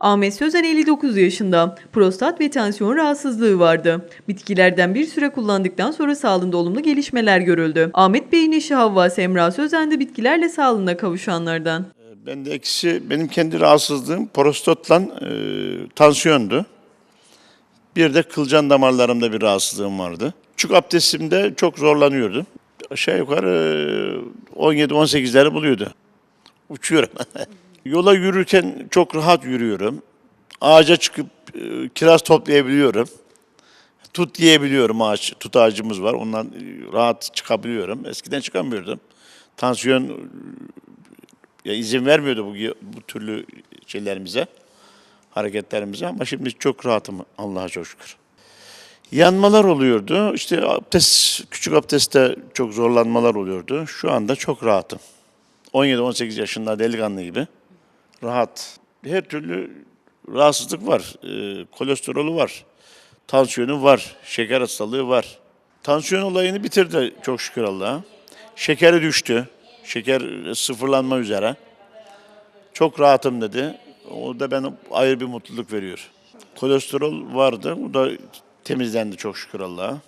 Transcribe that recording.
Ahmet Sözen 59 yaşında. Prostat ve tansiyon rahatsızlığı vardı. Bitkilerden bir süre kullandıktan sonra sağlığında olumlu gelişmeler görüldü. Ahmet Bey'in eşi Havva Semra Sözen de bitkilerle sağlığına kavuşanlardan. Ben de ikisi benim kendi rahatsızlığım prostatla e, tansiyondu. Bir de kılcan damarlarımda bir rahatsızlığım vardı. Küçük abdestimde çok zorlanıyordum. Aşağı yukarı e, 17-18'leri buluyordu. Uçuyorum. Yola yürürken çok rahat yürüyorum. Ağaca çıkıp e, kiraz toplayabiliyorum. Tut yiyebiliyorum ağaç, tut ağacımız var. Ondan e, rahat çıkabiliyorum. Eskiden çıkamıyordum. Tansiyon ya izin vermiyordu bu, bu türlü şeylerimize, hareketlerimize ama şimdi çok rahatım Allah'a çok şükür. Yanmalar oluyordu. İşte abdest, küçük abdestte çok zorlanmalar oluyordu. Şu anda çok rahatım. 17-18 yaşında delikanlı gibi rahat. Her türlü rahatsızlık var. Ee, kolesterolü var. Tansiyonu var. Şeker hastalığı var. Tansiyon olayını bitirdi çok şükür Allah'a. Şekeri düştü. Şeker sıfırlanma üzere. Çok rahatım dedi. O da bana ayrı bir mutluluk veriyor. Kolesterol vardı. O da temizlendi çok şükür Allah'a.